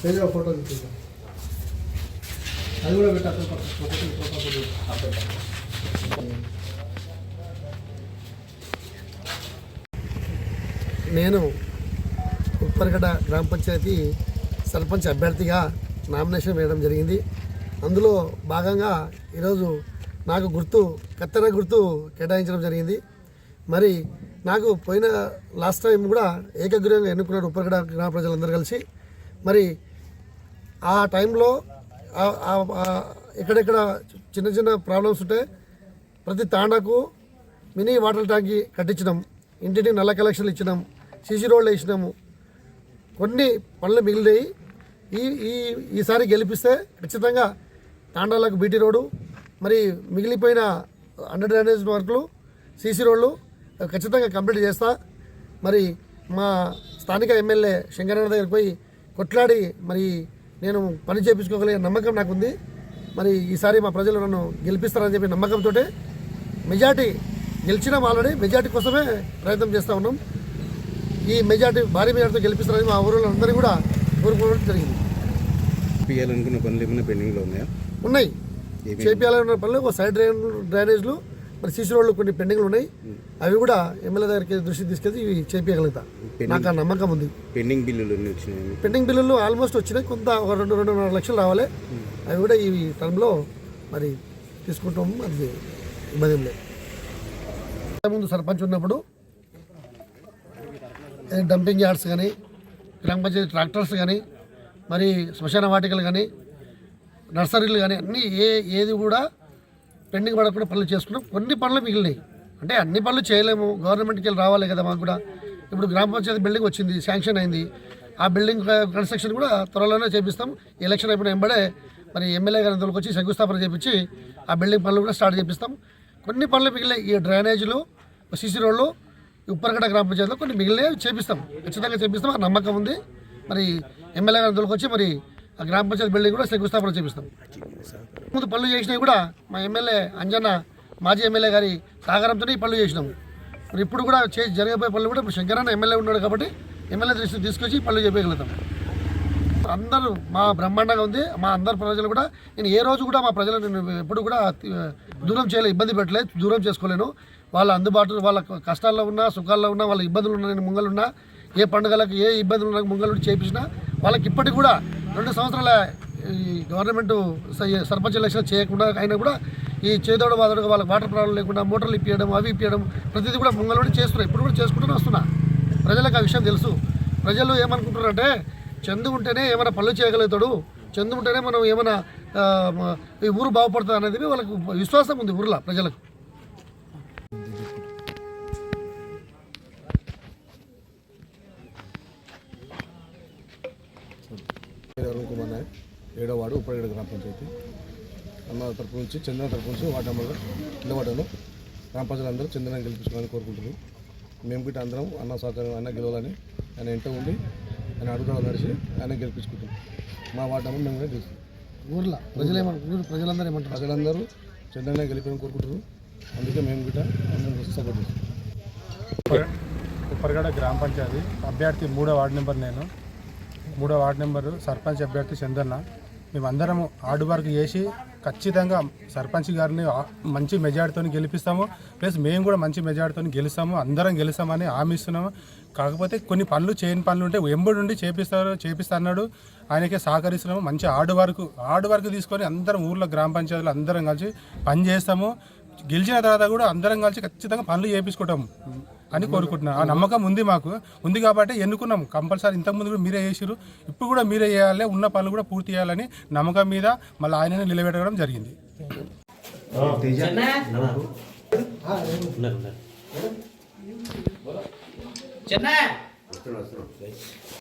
Teja photo తీసుకుంటాం అది కూడా పెట్టాలి ఫోటో నేను ఉప్పరగడ గ్రామ పంచాయతీ సర్పంచ్ అభ్యర్థిగా నామినేషన్ వేయడం జరిగింది. అందులో భాగంగా ఈరోజు నాకు గుర్తు కత్తెర గుర్తు కేటాయించడం జరిగింది. మరి నాకు పోయిన లాస్ట్ టైం కూడా ఏకగ్రీవంగా ఎన్నుకున్నారు ఉప్పరగడ గ్రామ ప్రజలందరూ కలిసి. మరి ఆ టైంలో ఎక్కడెక్కడ చిన్న చిన్న ప్రాబ్లమ్స్ ఉంటే ప్రతి తాండాకు మినీ వాటర్ ట్యాంక్ కట్టించడం ఇంటికి నల్ల కలెక్షన్లు ఇచ్చినాం. సీసీ రోడ్లు వేసినాము. కొన్ని పనులు మిగిలినాయి. ఈ ఈ ఈసారి గెలిపిస్తే ఖచ్చితంగా తాండాలకు బీటీ రోడ్డు మరి మిగిలిపోయిన అండర్ డ్రైనేజ్ వర్క్లు సీసీ రోడ్లు ఖచ్చితంగా కంప్లీట్ చేస్తా. మరి మా స్థానిక ఎమ్మెల్యే శంకరన్న దగ్గరికి పోయి కొట్లాడి మరి నేను పని చేయించుకోగలిగే నమ్మకం నాకుంది. మరి ఈసారి మా ప్రజలు నన్ను గెలిపిస్తారని చెప్పి నమ్మకంతో మెజార్టీ గెలిచిన ఆల్రెడీ మెజార్టీ కోసమే ప్రయత్నం చేస్తూ ఉన్నాం. ఈ మెజార్టీ భారీ మెజార్టీతో గెలిపిస్తారని మా ఊరిలో అందరినీ కూడా కోరుకోవడం జరిగింది. చేయాలనుకున్న పనులు ఏమైనా పెండింగ్లో ఉన్నాయా? ఉన్నాయి? చేపించాలన్న పనులు ఒక సైడ్ డ్రైన్ డ్రైనేజ్లు మరి సీసీ రోడ్లు కొన్ని పెండింగ్లు ఉన్నాయి. అవి కూడా ఎమ్మెల్యే దగ్గరికి దృష్టి తీసుకెళ్ళి ఇవి చేపించగలుగుతా నాకు ఆ నమ్మకం ఉంది. పెండింగ్ బిల్లులు పెండింగ్ బిల్లులు ఆల్మోస్ట్ వచ్చినాయి. కొంత ఒక రెండు రెండున్నర లక్షలు రావాలి. అవి కూడా ఈ టర్మ్లో మరి తీసుకుంటాము అది ఇబ్బంది లేదు. ముందు సర్పంచ్ ఉన్నప్పుడు డంపింగ్ యార్డ్స్ కానీ గ్రామ పంచాయతీ ట్రాక్టర్స్ కానీ మరి శ్మశాన వాటికలు కానీ నర్సరీలు కానీ అన్నీ ఏ ఏది కూడా పెండింగ్ పడకుండా పనులు చేసుకున్నాం. కొన్ని పనులు మిగిలినాయి. అంటే అన్ని పనులు చేయలేము. గవర్నమెంట్కి వెళ్ళి రావాలి కదా మాకు కూడా. ఇప్పుడు గ్రామ పంచాయతీ బిల్డింగ్ వచ్చింది శాంక్షన్ అయింది. ఆ బిల్డింగ్ కన్స్ట్రక్షన్ కూడా త్వరలోనే చేపిస్తాం. ఎలక్షన్ అయిపోయిన వెంబడే మరి ఎమ్మెల్యే గారి అందరికి వచ్చి శంకుస్థాపన చేపించి ఆ బిల్డింగ్ పనులు కూడా స్టార్ట్ చేపిస్తాం. కొన్ని పనులు మిగిలినాయి. ఈ డ్రైనేజీలు సీసీ రోడ్లు ఉప్పరగడ గ్రామ పంచాయతీలో కొన్ని మిగిలినవి చేపిస్తాం. ఖచ్చితంగా చేపిస్తాం. ఆ నమ్మకం ఉంది. మరి ఎమ్మెల్యే గారి అందరికి వచ్చి మరి ఆ గ్రామ పంచాయతీ బిల్డింగ్ కూడా శంకుస్థాపన చేపిస్తాం. ముందు పనులు చేసినవి కూడా మా ఎమ్మెల్యే అంజన్న మాజీ ఎమ్మెల్యే గారి సహకారంతోనే ఈ పనులు చేసినాము. మరి ఇప్పుడు కూడా చేసి జరగబోయే పనులు కూడా ఇప్పుడు శంకరన్న ఎమ్మెల్యే ఉన్నాడు కాబట్టి ఎమ్మెల్యే దృష్టి తీసుకొచ్చి పనులు చేయగలుగుతాం. అందరూ మా బ్రహ్మాండంగా ఉంది. మా అందరు ప్రజలు కూడా నేను ఏ రోజు కూడా మా ప్రజలు నేను ఎప్పుడు కూడా దూరం చేయలే ఇబ్బంది పెట్టలేదు దూరం చేసుకోలేను. వాళ్ళ అందుబాటులో వాళ్ళ కష్టాల్లో ఉన్నా సుఖాల్లో ఉన్నా వాళ్ళ ఇబ్బందులు ఉన్నా నేను ముంగలున్నా ఏ పండుగలకు ఏ ఇబ్బందులు ఉన్నా ముంగలు చేయించినా వాళ్ళకి ఇప్పటికి కూడా రెండు సంవత్సరాల ఈ గవర్నమెంట్ సర్పంచ్ ఎలక్షన్ చేయకుండా అయినా కూడా ఈ చేదోడు వాదోడు వాళ్ళకి వాటర్ ప్రాబ్లం లేకుండా మోటార్లు ఇప్పించడం అవి ఇప్పించడం ప్రతిదీ కూడా ముంగలు చేస్తున్నారు. ఇప్పుడు కూడా చేసుకుంటూనే వస్తున్నా. ప్రజలకు ఆ విషయం తెలుసు. ప్రజలు ఏమనుకుంటున్నారంటే చందు ఉంటేనే ఏమైనా పనులు చేయగలుగుతాడు చందు ఉంటేనే మనం ఏమైనా ఈ ఊరు బాగుపడుతుంది అనేది వాళ్ళకు విశ్వాసం ఉంది ఊర్లో ప్రజలకు. కుమార్ ఏడో వార్డు ఉప్పరేడు గ్రామ పంచాయతీ. అన్న తరపు నుంచి చంద్రన తరపు నుంచి వార్డు నెంబర్ నిలబడ్డాను గ్రామ ప్రజలందరూ చంద్రన గెలిపించుకోవాలని కోరుకుంటున్నాను మేము కూడా అందరం అన్న సహకారం అన్న గెలవాలని ఆయన ఇంట ఉండి ఆయన అడుగుదల నడిచి ఆయన గెలిపించుకుంటాం మా వార్డు నెంబర్ మేము కూడా గెలుస్తాం. ఊర్లో ప్రజలు ఏమంటారు ఊరు ప్రజలందరూ ఏమంటారు ప్రజలందరూ చంద్రన గెలిపాలని కోరుకుంటున్నారు అందుకే మేము కూడా సపోర్ట్ చేస్తాం. ఉప్పరగడ గ్రామ పంచాయతీ అభ్యర్థి మూడో వార్డు నెంబర్ నేను. మూడో వార్డు నెంబరు సర్పంచ్ అభ్యర్థి చందన్న మేమందరము హార్డ్ వర్క్ చేసి ఖచ్చితంగా సర్పంచ్ గారిని మంచి మెజార్టీతో గెలిపిస్తాము. ప్లస్ మేము కూడా మంచి మెజార్టీతో గెలుస్తాము. అందరం గెలుస్తామని హామీస్తున్నాము కాకపోతే కొన్ని పనులు చేయని పనులు ఉంటే ఎంబడి ఉండి చేపిస్తారు చేపిస్తా అన్నాడు ఆయనకే సహకరిస్తున్నాము. మంచి హార్డ్ వర్క్ హార్డ్ వర్క్ తీసుకొని అందరం ఊర్లో గ్రామ పంచాయతీలు అందరం కలిసి పని చేస్తాము. గెలిచిన తర్వాత కూడా అందరం కలిసి ఖచ్చితంగా పనులు చేపించుకుంటాము. అని కోరుకుంటున్నాను ఆ నమ్మకం ఉంది మాకు. ఉంది కాబట్టి ఎన్నుకున్నాం. కంపల్సరీ ఇంతకుముందు కూడా మీరే చేసిరు ఇప్పుడు కూడా మీరే చేయాలి. ఉన్న పనులు కూడా పూర్తి చేయాలని నమ్మకం మీద మళ్ళీ ఆయననే నిలబెట్టడం జరిగింది. చెన్నై!